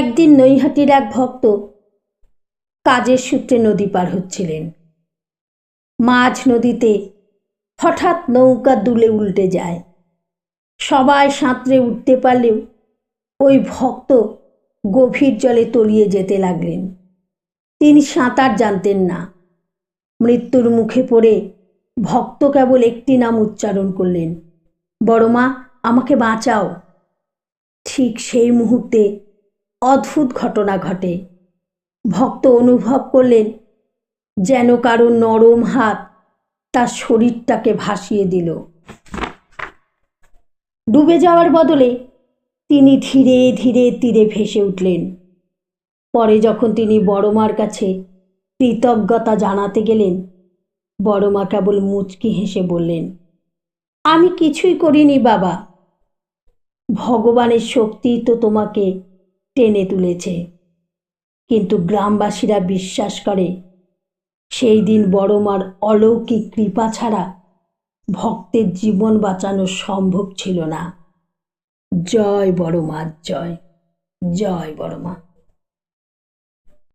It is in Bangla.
একদিন নৈহাটির এক ভক্ত কাজের সূত্রে নদী পার হচ্ছিলেন। মাঝ নদীতে হঠাৎ নৌকা দুলে উল্টে যায়। সবাই সাঁতরে উঠতে পারলেও ওই ভক্ত গভীর জলে তলিয়ে যেতে লাগলেন। তিনি সাঁতার জানতেন না। মৃত্যুর মুখে পড়ে ভক্ত কেবল একটি নাম উচ্চারণ করলেন বড় মা আমাকে বাঁচাও। ঠিক সেই মুহূর্তে অদ্ভুত ঘটনা ঘটে। ভক্ত অনুভব করলেন যেন কারও নরম হাত তার শরীরটাকে ভাসিয়ে দিল। ডুবে যাওয়ার বদলে তিনি ধীরে ধীরে তীরে ভেসে উঠলেন। পরে যখন তিনি বড়মার কাছে কৃতজ্ঞতা জানাতে গেলেন, বড়মা কেবল মুচকি হেসে বললেন, আমি কিছুই করিনি বাবা। ভগবানের শক্তি তো তোমাকে টেনে তুলেছে। কিন্তু গ্রামবাসীরা বিশ্বাস করে, সেই দিন বড়মার অলৌকিক কৃপা ছাড়া ভক্তের জীবন বাঁচানো সম্ভব ছিল না। জয় বড়মার জয় জয় বড়মা।